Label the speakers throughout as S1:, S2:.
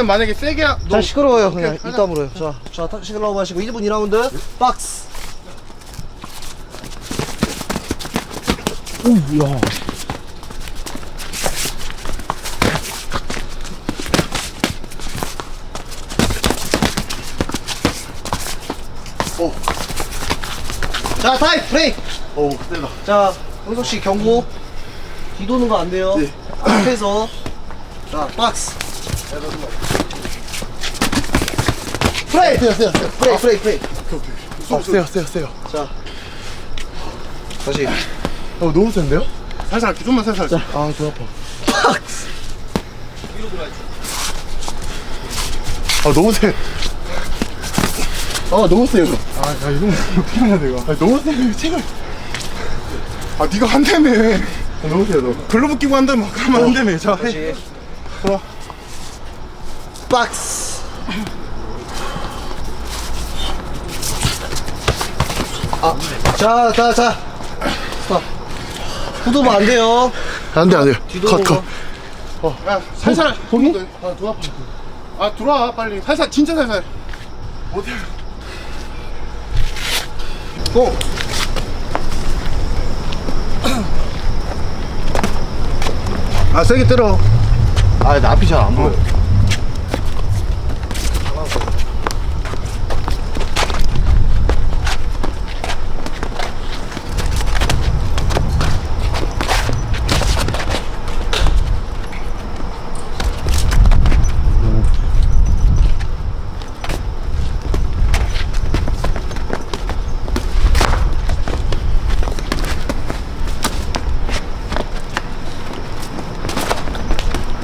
S1: 그냥 만약에 세게 하- 자너
S2: 시끄러워요 그냥.
S1: 오케이,
S2: 이따 물어요. 자, 자 탁- 시끄러워 마시고 1분 2라운드. 박스. 오야. 오. 자 타임 브레이크.
S1: 어우 세다.
S2: 자 형석 씨 경고. 뒤도는 거 안 돼요.
S1: 네.
S2: 앞에서. 자 박스 프레이
S1: 세요 세요 세요
S2: 프레이 프레이 프레이
S1: 어 세요 세요 세요
S2: 자 다시
S1: 어 너무 센데요? 살살 할게 좀만 살살 할게 아더 아파
S2: 박스
S1: 아 너무 세. 아 너무 세요. 아, 야 이거 어떻게 하냐 내가. 아 너무 세. 제발. 아 네가 한다며. 아, 너무 세요 너. 글러브 끼고 한다며. 그러면 한다며. 자 해.
S2: 다시
S1: 들어.
S2: 박스 아 자 자자 스톱 후두면 안 돼요
S1: 안 돼 안 돼.
S2: 뒤도
S1: 컷
S2: 거.
S1: 컷. 어, 야 살살. 거기? 아 들어와. 아 들어와 빨리. 살살 진짜 살살. 어디? 고. 아 세게 때려. 아 나 앞이 잘 안 보여.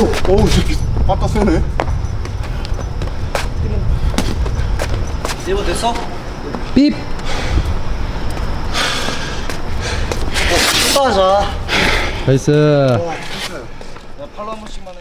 S1: 어우 어우 이 새끼 빠따 세네.
S2: 네번 됐어?
S3: 삐
S2: 어, 하자
S3: 나이스
S2: 야 팔로 한 번씩만 해